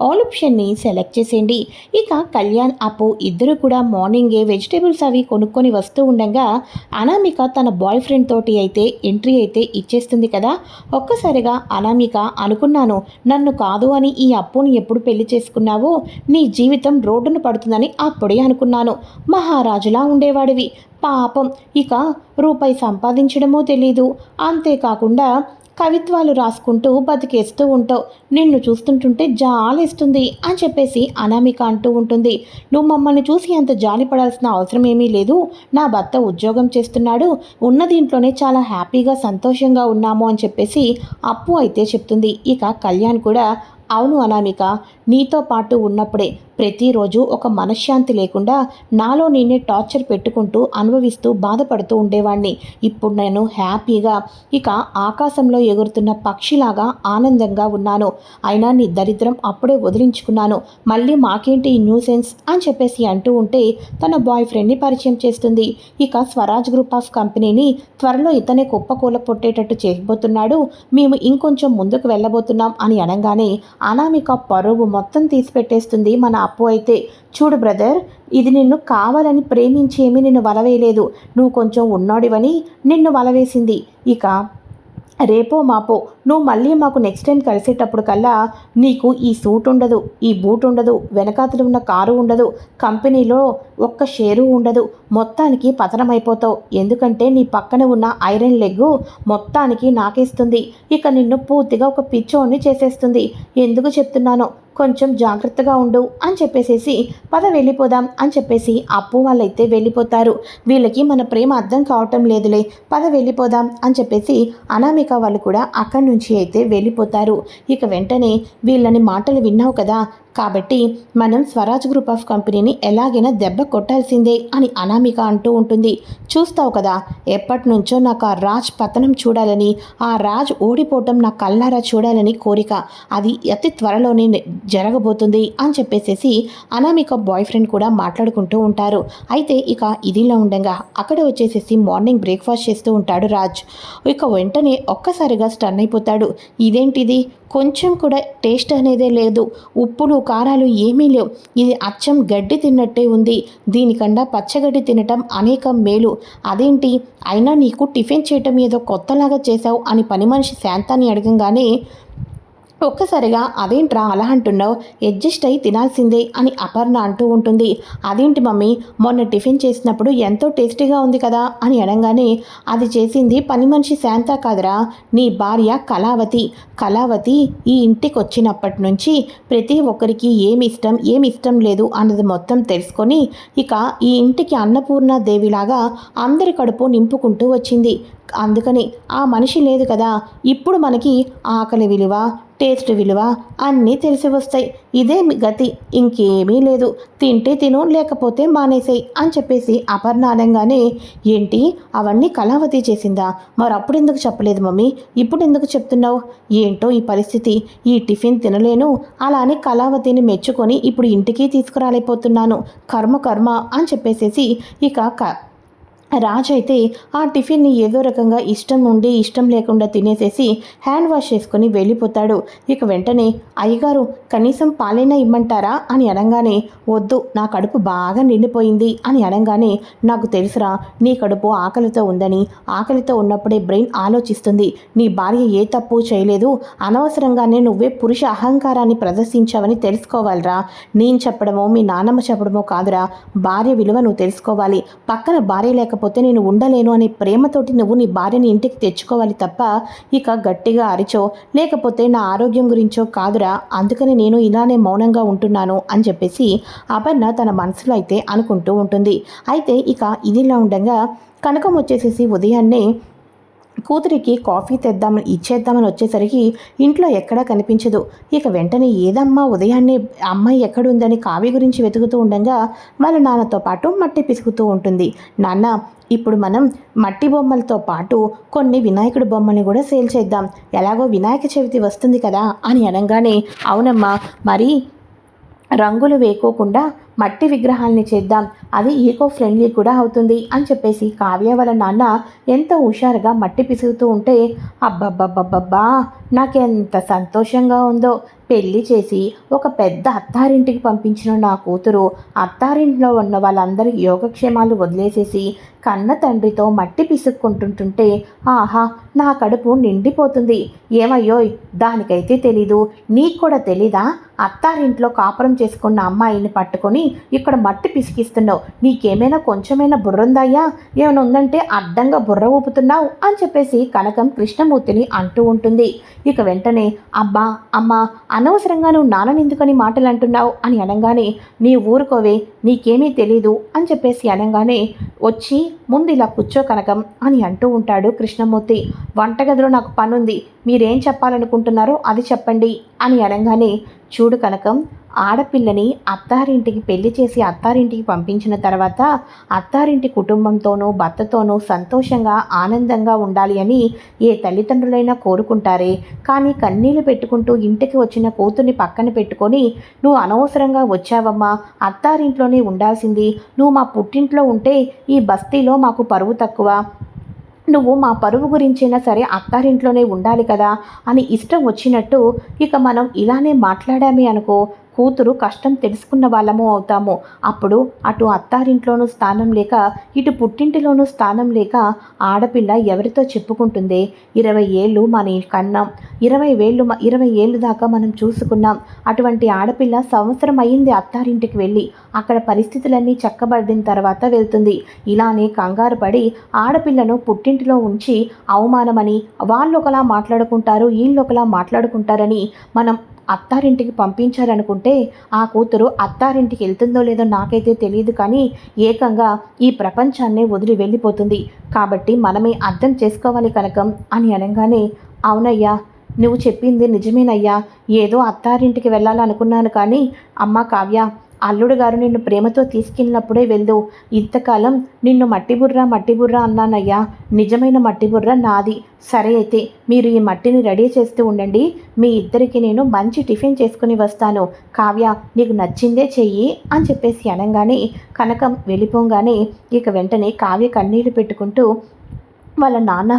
All ఆప్షన్ని select చేసేయండి. ఇక కళ్యాణ్ అప్పు ఇద్దరు కూడా మార్నింగే వెజిటేబుల్స్ అవి కొనుక్కొని వస్తూ ఉండగా అనామిక తన బాయ్ ఫ్రెండ్ తోటి అయితే ఎంట్రీ అయితే ఇచ్చేస్తుంది కదా. ఒక్కసారిగా అనామిక అనుకున్నాను నన్ను కాదు అని ఈ అప్పుని ఎప్పుడు పెళ్ళి చేసుకున్నావో నీ జీవితం రోడ్డున పడుతుందని అప్పుడే అనుకున్నాను. మహారాజులా ఉండేవాడివి. పాపం ఇక రూపాయి సంపాదించడమో తెలీదు. అంతేకాకుండా కవిత్వాలు రాసుకుంటూ బతికేస్తూ ఉంటావు. నిన్ను చూస్తుంటుంటే జాలేస్తుంది అని చెప్పేసి అనామిక అంటూ ఉంటుంది. నువ్వు మమ్మల్ని చూసి అంత జాలి పడాల్సిన అవసరం ఏమీ లేదు. నా భర్త ఉద్యోగం చేస్తున్నాడు. ఉన్న దీంట్లోనే చాలా హ్యాపీగా సంతోషంగా ఉన్నాము అని చెప్పేసి అప్పు అయితే చెప్తుంది. ఇక కళ్యాణ్ కూడా అవును అనామిక నీతో పాటు ఉన్నప్పుడే ప్రతిరోజు ఒక మనశ్శాంతి లేకుండా నాలో నేనే టార్చర్ పెట్టుకుంటూ అనుభవిస్తూ బాధపడుతూ ఉండేవాడిని ఇప్పుడు నేను హ్యాపీగా ఇక ఆకాశంలో ఎగురుతున్న పక్షిలాగా ఆనందంగా ఉన్నాను. అయినా నీ దరిద్రం అప్పుడే వదిలించుకున్నాను. మళ్ళీ మాకేంటి ఈ న్యూసెన్స్ అని చెప్పేసి అంటూ ఉంటే తన బాయ్ ఫ్రెండ్ని పరిచయం చేస్తుంది. ఇక స్వరాజ్ గ్రూప్ ఆఫ్ కంపెనీని త్వరలో ఇతనే కుప్పకూల పొట్టేటట్టు చేయబోతున్నాడు. మేము ఇంకొంచెం ముందుకు వెళ్ళబోతున్నాం అని అనగానే అనామిక పరువు మొత్తం తీసిపెట్టేస్తుంది మన అప్పు అయితే. చూడు బ్రదర్ ఇది నిన్ను కావాలని ప్రేమించి ఏమీ నిన్ను వలవేయలేదు. నువ్వు కొంచెం ఉన్నోడివని నిన్ను వలవేసింది. ఇక రేపో మాపో నువ్వు మళ్ళీ మాకు నెక్స్ట్ టైం కలిసేటప్పుడు కల్లా నీకు ఈ సూట్ ఉండదు ఈ బూట్ ఉండదు వెనకాతలు ఉన్న కారు ఉండదు కంపెనీలో ఒక్క షేరు ఉండదు. మొత్తానికి పతనమైపోతావు. ఎందుకంటే నీ పక్కన ఉన్న ఐరన్ లెగ్గు మొత్తానికి నాకేస్తుంది. ఇక నిన్ను పూర్తిగా ఒక పిచ్చోని చేసేస్తుంది. ఎందుకు చెప్తున్నానో కొంచెం జాగ్రత్తగా ఉండు అని చెప్పేసేసి పద వెళ్ళిపోదాం అని చెప్పేసి అప్పు వాళ్ళైతే వెళ్ళిపోతారు. వీళ్ళకి మన ప్రేమ అర్థం కావటం లేదులే. పద వెళ్ళిపోదాం అని చెప్పేసి అనామిక వాళ్ళు కూడా అక్కడి నుంచి అయితే వెళ్ళిపోతారు. ఇక వెంటనే వీళ్ళని మాటలు విన్నావు కదా? కాబట్టి మనం స్వరాజ్ గ్రూప్ ఆఫ్ కంపెనీని ఎలాగైనా దెబ్బ కొట్టాల్సిందే అని అనామిక అంటూ ఉంటుంది. చూస్తావు కదా ఎప్పటి నుంచో నాకు ఆ రాజ్ పతనం చూడాలని ఆ రాజ్ ఓడిపోవటం నా కల్లారా చూడాలని కోరిక. అది అతి త్వరలోనే జరగబోతుంది అని చెప్పేసేసి అనామిక బాయ్ ఫ్రెండ్ కూడా మాట్లాడుకుంటూ ఉంటారు. అయితే ఇక ఇదిలా ఉండగా అక్కడ వచ్చేసేసి మార్నింగ్ బ్రేక్ఫాస్ట్ చేస్తూ ఉంటాడు రాజ్. ఇక వెంటనే ఒక్కసారిగా స్టన్ అయిపోతాడు. ఇదేంటిది? కొంచెం కూడా టేస్ట్ అనేదే లేదు. ఉప్పులు కారాలు ఏమీ లేవు. ఇది అచ్చం గడ్డి తిన్నట్టే ఉంది. దీనికన్నా పచ్చగడ్డి తినటం అనేక మేలు. అదేంటి? అయినా నీకు టిఫిన్ చేయటం ఏదో కొత్తలాగా చేశావు అని పని మనిషి శాంతాన్ని అడగంగానే ఒక్కసారిగా అదేంట్రా అలా అంటున్నావు? అడ్జస్ట్ అయి తినాల్సిందే అని అపర్ణ అంటూ ఉంటుంది. అదేంటి మమ్మీ? మొన్న టిఫిన్ చేసినప్పుడు ఎంతో టేస్టీగా ఉంది కదా అని అనగానే అది చేసింది పని మనిషి శాంత కాదురా. నీ భార్య కళావతి. కళావతి ఈ ఇంటికి వచ్చినప్పటి నుంచి ప్రతి ఒక్కరికి ఏమి ఇష్టం ఏమి ఇష్టం లేదు అన్నది మొత్తం తెలుసుకొని ఇక ఈ ఇంటికి అన్నపూర్ణ దేవిలాగా అందరి కడుపు నింపుకుంటూ వచ్చింది. అందుకని ఆ మనిషి లేదు కదా. ఇప్పుడు మనకి ఆకలి విలువ టేస్ట్ విలువ అన్నీ తెలిసి వస్తాయి. ఇదే గతి. ఇంకేమీ లేదు. తింటే తిను లేకపోతే మానేసేయి అని చెప్పేసి అపర్ణాలంగానే ఏంటి? అవన్నీ కళావతి చేసిందా? మరి అప్పుడు ఎందుకు చెప్పలేదు మమ్మీ? ఇప్పుడు ఎందుకు చెప్తున్నావు? ఏంటో ఈ పరిస్థితి. ఈ టిఫిన్ తినలేను. అలానే కళావతిని మెచ్చుకొని ఇప్పుడు ఇంటికి తీసుకురాలేకపోతున్నాను. కర్మ కర్మ అని చెప్పేసేసి ఇక క రాజ్ అయితే ఆ టిఫిన్ని ఏదో రకంగా ఇష్టం ఉండి ఇష్టం లేకుండా తినేసేసి హ్యాండ్ వాష్ చేసుకుని వెళ్ళిపోతాడు. ఇక వెంటనే అయ్యగారు కనీసం పాలైనా ఇమ్మంటారా? అని అనగానే వద్దు నా కడుపు బాగా నిండిపోయింది అని అనగానే నాకు తెలుసురా నీ కడుపు ఆకలితో ఉందని. ఆకలితో ఉన్నప్పుడే బ్రెయిన్ ఆలోచిస్తుంది. నీ భార్య ఏ తప్పు చేయలేదు. అనవసరంగానే నువ్వే పురుష అహంకారాన్ని ప్రదర్శించావని తెలుసుకోవాలిరా. నేను చెప్పడమో మీ నాన్నమ్మ చెప్పడమో కాదురా. భార్య విలువ నువ్వు తెలుసుకోవాలి. పక్కన భార్య లేక లేకపోతే నేను ఉండలేను అనే ప్రేమతోటి నువ్వు నీ భార్యని ఇంటికి తెచ్చుకోవాలి తప్ప ఇక గట్టిగా అరిచో. లేకపోతే నా ఆరోగ్యం గురించో కాదురా. అందుకని నేను ఇలానే మౌనంగా ఉంటున్నాను అని చెప్పేసి అపర్ణ తన మనసులో అయితే అనుకుంటూ ఉంటుంది. అయితే ఇక ఇదిలా ఉండగా కనకం వచ్చేసేసి ఉదయాన్నే కూతురికి కాఫీ తెద్దామని ఇచ్చేద్దామని వచ్చేసరికి ఇంట్లో ఎక్కడా కనిపించదు. ఇక వెంటనే ఏదమ్మా ఉదయాన్నే అమ్మాయి ఎక్కడుందని కావ్య గురించి వెతుకుతూ ఉండగా వాళ్ళ నాన్నతో పాటు మట్టి పిసుకుతూ ఉంటుంది. నాన్న ఇప్పుడు మనం మట్టి బొమ్మలతో పాటు కొన్ని వినాయకుడి బొమ్మని కూడా సేల్ చేద్దాం. ఎలాగో వినాయక చవితి వస్తుంది కదా అని అనగానే అవునమ్మా మరి రంగులు వేకోకుండా మట్టి విగ్రహాల్ని చేద్దాం. అది ఈకో ఫ్రెండ్లీ కూడా అవుతుంది అని చెప్పేసి కావ్య వాళ్ళ నాన్న ఎంత హుషారుగా మట్టి పిసుగుతూ ఉంటే అబ్బబ్బబ్బబ్బబ్బా నాకెంత సంతోషంగా ఉందో. పెళ్ళి చేసి ఒక పెద్ద అత్తారింటికి పంపించిన నా కూతురు అత్తారింట్లో ఉన్న వాళ్ళందరి యోగక్షేమాలు వదిలేసేసి కన్న తండ్రితో మట్టి పిసుక్కుంటుంటుంటే ఆహా నా కడుపు నిండిపోతుంది. ఏమయ్యోయ్ దానికైతే తెలీదు. నీకు కూడా తెలీదా? అత్తారింట్లో కాపురం చేసుకున్న అమ్మాయిని పట్టుకొని ఇక్కడ మట్టి పిసికిస్తున్నావు. నీకేమైనా కొంచెమైనా బుర్రందాయా ఏమైనా ఉందంటే అడ్డంగా బుర్ర ఊపుతున్నావు అని చెప్పేసి కనకం కృష్ణమూర్తిని అంటూ ఉంటుంది. ఇక వెంటనే అబ్బా అమ్మా అనవసరంగా నువ్వు నాన్ననెందుకని మాటలు అంటున్నావు అని అనగానే నీ ఊరుకోవే నీకేమీ తెలీదు అని చెప్పేసి అనగానే వచ్చి ముందు ఇలా కూర్చో కనకం అని అంటూ ఉంటాడు కృష్ణమూర్తి. వంటగదిలో నాకు పనుంది. మీరేం చెప్పాలనుకుంటున్నారో అది చెప్పండి అని అనగానే చూడు కనకం ఆడపిల్లని అత్తారింటికి పెళ్ళి చేసి అత్తారింటికి పంపించిన తర్వాత అత్తారింటి కుటుంబంతోనూ భర్తతోనూ సంతోషంగా ఆనందంగా ఉండాలి అని ఏ తల్లిదండ్రులైనా కోరుకుంటారే. కానీ కన్నీళ్ళు పెట్టుకుంటూ ఇంటికి వచ్చిన కూతుర్ని పక్కన పెట్టుకొని నువ్వు అనవసరంగా వచ్చావమ్మా అత్తారింట్లోనే ఉండాల్సింది. నువ్వు మా పుట్టింట్లో ఉంటే ఈ బస్తీలో మాకు పరువు తక్కువ. నువ్వు మా పరువు గురించైనా సరే అత్తారింట్లోనే ఉండాలి కదా అని ఇష్టం వచ్చినట్టు ఇక మనం ఇలానే మాట్లాడామే అనుకో కూతురు కష్టం తెలుసుకున్న వాళ్ళము అవుతాము. అప్పుడు అటు అత్తారింట్లోనూ స్థానం లేక ఇటు పుట్టింటిలోనూ స్థానం లేక ఆడపిల్ల ఎవరితో చెప్పుకుంటుంది? ఇరవై ఏళ్ళు మన కన్నాం. ఇరవై వేళ్ళు ఇరవై ఏళ్ళు దాకా మనం చూసుకున్నాం. అటువంటి ఆడపిల్ల సంవత్సరం అయింది అత్తారింటికి వెళ్ళి. అక్కడ పరిస్థితులన్నీ చక్కబడిన తర్వాత వెళ్తుంది. ఇలానే కంగారు పడి ఆడపిల్లను పుట్టింటిలో ఉంచి అవమానమని వాళ్ళు ఒకలా మాట్లాడుకుంటారు వీళ్ళు ఒకలా మాట్లాడుకుంటారని మనం అత్తారింటికి పంపించారనుకుంటే ఆ కూతురు అత్తారింటికి వెళ్తుందో లేదో నాకైతే తెలియదు కానీ ఏకంగా ఈ ప్రపంచాన్నే వదిలి వెళ్ళిపోతుంది. కాబట్టి మనమే అర్థం చేసుకోవాలి కనకం అని అనగానే అవునయ్యా నువ్వు చెప్పింది నిజమేనయ్యా. ఏదో అత్తారింటికి వెళ్ళాలనుకున్నాను కానీ అమ్మ కావ్య అల్లుడు గారు నిన్ను ప్రేమతో తీసుకెళ్ళినప్పుడే వెళ్దు. ఇంతకాలం నిన్ను మట్టి బుర్ర మట్టి బుర్ర అన్నానయ్యా. నిజమైన మట్టి బుర్ర నాది. సరే అయితే మీరు ఈ మట్టిని రెడీ చేస్తూ ఉండండి. మీ ఇద్దరికి నేను మంచి టిఫిన్ చేసుకుని వస్తాను. కావ్య నీకు నచ్చిందే చెయ్యి అని చెప్పేసి అనగానే కనకం వెళ్ళిపోగానే ఇక వెంటనే కావ్య కన్నీళ్ళు పెట్టుకుంటూ వాళ్ళ నాన్న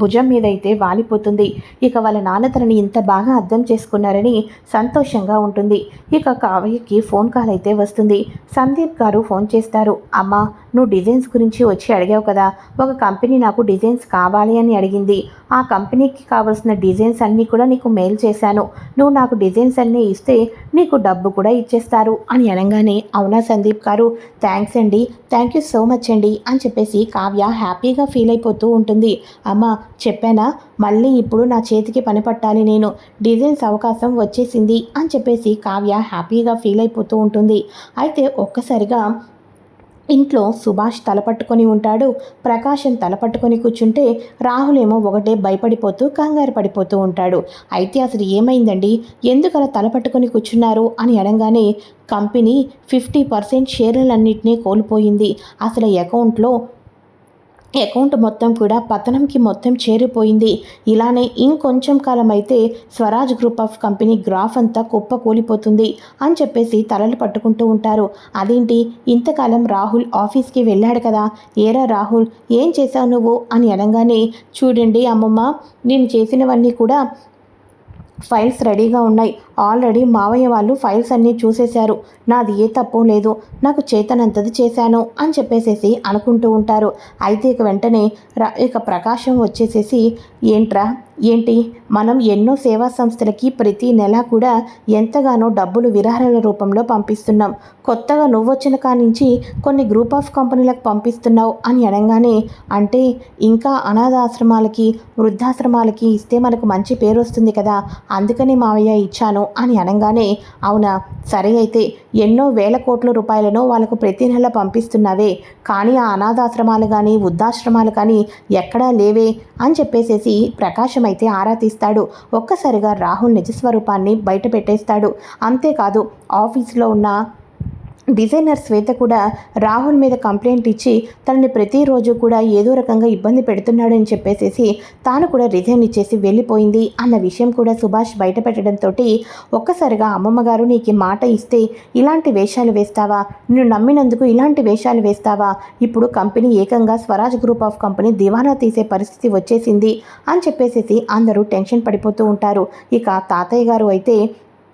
భుజం మీద అయితే వాలిపోతుంది. ఇక వాళ్ళ నాన్న తనని ఇంత బాగా అర్థం చేసుకున్నారని సంతోషంగా ఉంటుంది. ఇక కావ్యకి ఫోన్ కాల్ అయితే వస్తుంది. సందీప్ గారు ఫోన్ చేస్తారు. అమ్మ నువ్వు డిజైన్స్ గురించి వచ్చి అడిగావు కదా. ఒక కంపెనీ నాకు డిజైన్స్ కావాలి అని అడిగింది. ఆ కంపెనీకి కావాల్సిన డిజైన్స్ అన్నీ కూడా నీకు మెయిల్ చేశాను. నువ్వు నాకు డిజైన్స్ అన్నీ ఇస్తే నీకు డబ్బు కూడా ఇచ్చేస్తారు అని అనగానే అవునా సందీప్ గారు? థ్యాంక్స్ అండి. థ్యాంక్ యూ సో మచ్ అండి అని చెప్పేసి కావ్య హ్యాపీగా ఫీల్ అయిపోతూ ఉంటుంది. అమ్మ చెప్పానా? మళ్ళీ ఇప్పుడు నా చేతికి పని పట్టాలి నేను. డిజైన్స్ అవకాశం వచ్చేసింది అని చెప్పేసి కావ్య హ్యాపీగా ఫీల్ అయిపోతూ ఉంటుంది. అయితే ఒక్కసారిగా ఇంట్లో సుభాష్ తలపట్టుకొని ఉంటాడు. ప్రకాశం తలపట్టుకొని కూర్చుంటే రాహుల్ ఏమో ఒకటే భయపడిపోతూ కంగారు పడిపోతూ ఉంటాడు. అయితే అసలు ఏమైందండి? ఎందుకలా తలపట్టుకొని కూర్చున్నారు అని అనగానే కంపెనీ ఫిఫ్టీ పర్సెంట్ షేర్లన్నింటినీ కోల్పోయింది. అసలు అకౌంట్లో అకౌంట్ మొత్తం కూడా పతనంకి మొత్తం చేరిపోయింది. ఇలానే ఇంకొంచెం కాలం అయితే Swaraj group of company graph అంతా కుప్ప కూలిపోతుంది అని చెప్పేసి తలలు పట్టుకుంటూ ఉంటారు. అదేంటి? ఇంతకాలం రాహుల్ ఆఫీస్కి వెళ్ళాడు కదా. ఏరా రాహుల్ ఏం చేశావు నువ్వు? అని అనగానే చూడండి అమ్మమ్మ నేను చేసినవన్నీ కూడా ఫైల్స్ రెడీగా ఉన్నాయి. ఆల్రెడీ మావయ్య వాళ్ళు ఫైల్స్ అన్నీ చూసేశారు. నాది ఏ తప్పు లేదు. నాకు చేతనంతది చేశాను అని చెప్పేసేసి అనుకుంటూ ఉంటారు. అయితే ఇక వెంటనే ఇక ప్రకాశం వచ్చేసేసి ఏంట్రా ఏంటి? మనం ఎన్నో సేవా సంస్థలకి ప్రతి నెల కూడా ఎంతగానో డబ్బులు విరాహాల రూపంలో పంపిస్తున్నాం. కొత్తగా నువ్వొచ్చిన కానించి కొన్ని గ్రూప్ ఆఫ్ కంపెనీలకు పంపిస్తున్నావు అని అనగానే అంటే ఇంకా అనాథాశ్రమాలకి వృద్ధాశ్రమాలకి ఇస్తే మనకు మంచి పేరు వస్తుంది కదా అందుకని మావయ్య ఇచ్చాను అని అనగానే అవునా? సరే అయితే ఎన్నో వేల కోట్ల రూపాయలను వాళ్ళకు ప్రతి నెల పంపిస్తున్నావే కానీ ఆ అనాథాశ్రమాలు కానీ వృద్ధాశ్రమాలు కానీ ఎక్కడా లేవే అని చెప్పేసేసి ప్రకాశం అయితే ఆరా తీస్తాడు. ఒక్కసారిగా రాహుల్ నిజస్వరూపాన్ని బయట పెట్టేస్తాడు అంతేకాదు ఆఫీసులో ఉన్న డిజైనర్ శ్వేత కూడా రాహుల్ మీద కంప్లైంట్ ఇచ్చి తనని ప్రతిరోజు కూడా ఏదో రకంగా ఇబ్బంది పెడుతున్నాడని చెప్పేసేసి తాను కూడా రిజైన్ ఇచ్చేసి వెళ్ళిపోయింది అన్న విషయం కూడా సుభాష్ బయటపెట్టడంతో ఒక్కసారిగా అమ్మమ్మ గారు నీకు మాట ఇస్తే ఇలాంటి వేషాలు వేస్తావా? నిన్ను నమ్మినందుకు ఇలాంటి వేషాలు వేస్తావా? ఇప్పుడు కంపెనీ ఏకంగా స్వరాజ్ గ్రూప్ ఆఫ్ కంపెనీ దివానా తీసే పరిస్థితి వచ్చేసింది అని చెప్పేసేసి అందరూ టెన్షన్ పడిపోతూ ఉంటారు. ఇక తాతయ్య గారు అయితే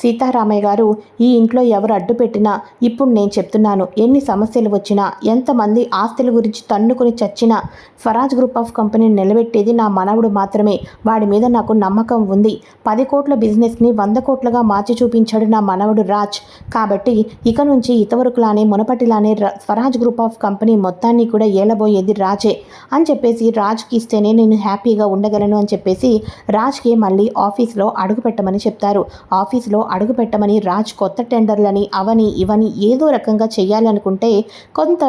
సీతారామయ్య గారు ఈ ఇంట్లో ఎవరు అడ్డు పెట్టినా ఇప్పుడు నేను చెప్తున్నాను. ఎన్ని సమస్యలు వచ్చినా ఎంతమంది ఆస్తుల గురించి తన్నుకుని చచ్చినా స్వరాజ్ గ్రూప్ ఆఫ్ కంపెనీని నిలబెట్టేది నా మనవడు మాత్రమే. వాడి మీద నాకు నమ్మకం ఉంది. పది కోట్ల బిజినెస్ని వంద కోట్లుగా మార్చి చూపించాడు నా మనవడు రాజ్. కాబట్టి ఇక నుంచి ఇతవరకులానే మునపటిలానే స్వరాజ్ గ్రూప్ ఆఫ్ కంపెనీ మొత్తాన్ని కూడా ఏలబోయేది రాజే. అని చెప్పేసి రాజ్కి ఇస్తేనే నేను హ్యాపీగా ఉండగలను అని చెప్పేసి రాజ్కి మళ్ళీ ఆఫీస్లో అడుగు పెట్టమని చెప్తారు. ఆఫీస్లో అడుగు పెట్టమని రాజ్ కొత్త టెండర్లని అవని ఇవని ఏదో రకంగా చేయాలనుకుంటే కొంత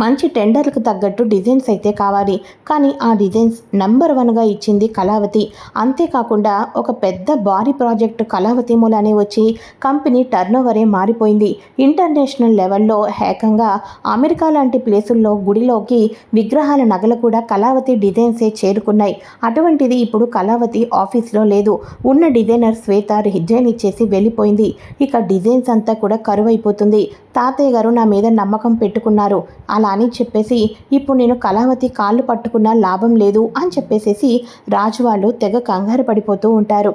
మంచి టెండర్లకు తగ్గట్టు డిజైన్స్ అయితే కావాలి. కానీ ఆ డిజైన్స్ నెంబర్ వన్గా ఇచ్చింది కళావతి. అంతేకాకుండా ఒక పెద్ద భారీ ప్రాజెక్టు కళావతి మూలానే వచ్చి కంపెనీ టర్న్ ఓవరే మారిపోయింది. ఇంటర్నేషనల్ లెవెల్లో ఏకంగా అమెరికా లాంటి ప్లేసుల్లో గుడిలోకి విగ్రహాల నగలు కూడా కళావతి డిజైన్సే చేరుకున్నాయి. అటువంటిది ఇప్పుడు కళావతి ఆఫీస్లో లేదు. ఉన్న డిజైనర్ శ్వేత డిజైన్ ఇచ్చేసి వెళ్ళిపోయింది. ఇక డిజైన్స్ అంతా కూడా కరువైపోతుంది. తాతయ్య గారు నా మీద నమ్మకం పెట్టుకున్నారు. అలా అని చెప్పేసి ఇప్పుడు నేను కళావతి కాళ్ళు పట్టుకున్నా లాభం లేదు అని చెప్పేసేసి రాజు వాళ్ళు తెగ కంగారు పడిపోతూ ఉంటారు.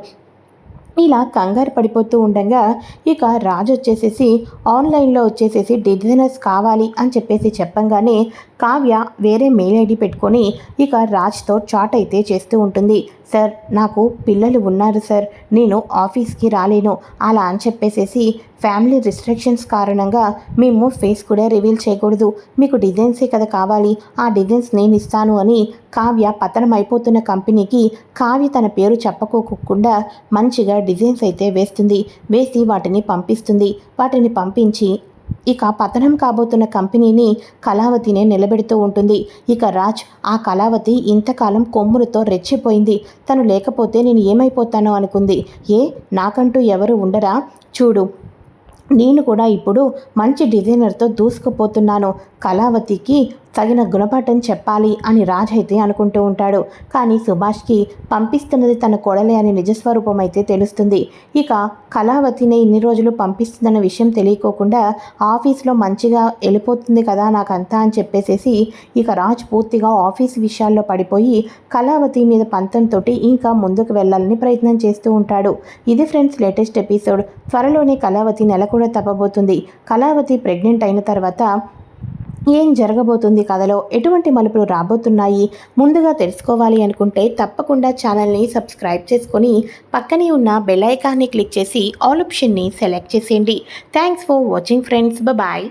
ఇలా కంగారు పడిపోతూ ఉండగా ఇక రాజు వచ్చేసేసి ఆన్లైన్లో వచ్చేసేసి డిజైనర్స్ కావాలి అని చెప్పేసి చెప్పంగానే కావ్య వేరే మెయిల్ ఐడి పెట్టుకొని ఇక రాజ్తో చాట్ అయితే చేస్తూ ఉంటుంది. సార్ నాకు పిల్లలు ఉన్నారు సార్. నేను ఆఫీస్కి రాలేను. అలా అని చెప్పేసేసి ఫ్యామిలీ రిస్ట్రిక్షన్స్ కారణంగా మేము ఫేస్ కూడా రివీల్ చేయకూడదు. మీకు డిజైన్సే కదా కావాలి. ఆ డిజైన్స్ నేను ఇస్తాను అని కావ్య పతనం అయిపోతున్న కంపెనీకి కావ్య తన పేరు చెప్పుకోకుండా మంచిగా డిజైన్స్ అయితే వేస్తుంది. వేసి వాటిని పంపిస్తుంది. వాటిని పంపించి ఇక పతనం కాబోతున్న కంపెనీని కళావతినే నిలబెడుతూ ఉంటుంది. ఇక రాజ్ ఆ కళావతి ఇంతకాలం కొమ్ములతో రెచ్చిపోయింది. తను లేకపోతే నేను ఏమైపోతానో అనుకుంది. ఏ? నాకంటూ ఎవరు ఉండరా? చూడు నేను కూడా ఇప్పుడు మంచి డిజైనర్తో దూసుకుపోతున్నాను. కళావతికి తగిన గుణపాఠం చెప్పాలి అని రాజ్ అయితే అనుకుంటూ ఉంటాడు. కానీ సుభాష్కి పంపిస్తున్నది తన కొడలే అని నిజస్వరూపం అయితే తెలుస్తుంది. ఇక కళావతిని ఇన్ని రోజులు పంపిస్తుందన్న విషయం తెలియకోకుండా ఆఫీస్లో మంచిగా వెళ్ళిపోతుంది కదా నాకంతా అని చెప్పేసేసి ఇక రాజ్ పూర్తిగా ఆఫీస్ విషయాల్లో పడిపోయి కళావతి మీద పంతంతో ఇంకా ముందుకు వెళ్ళాలని ప్రయత్నం చేస్తూ ఉంటాడు. ఇది ఫ్రెండ్స్ లేటెస్ట్ ఎపిసోడ్. త్వరలోనే కళావతి నెల కూడా తప్పబోతుంది. కళావతి ప్రెగ్నెంట్ అయిన తర్వాత ఏం జరగబోతుంది కథలో? ఎటువంటి మలుపులు రాబోతున్నాయి? ముందుగా తెలుసుకోవాలి అనుకుంటే తప్పకుండా ఛానల్ని సబ్స్క్రైబ్ చేసుకొని పక్కనే ఉన్న బెల్ ఐకాన్ని క్లిక్ చేసి ఆల్ ఆప్షన్ని సెలెక్ట్ చేసేయండి. Thanks for watching friends. Bye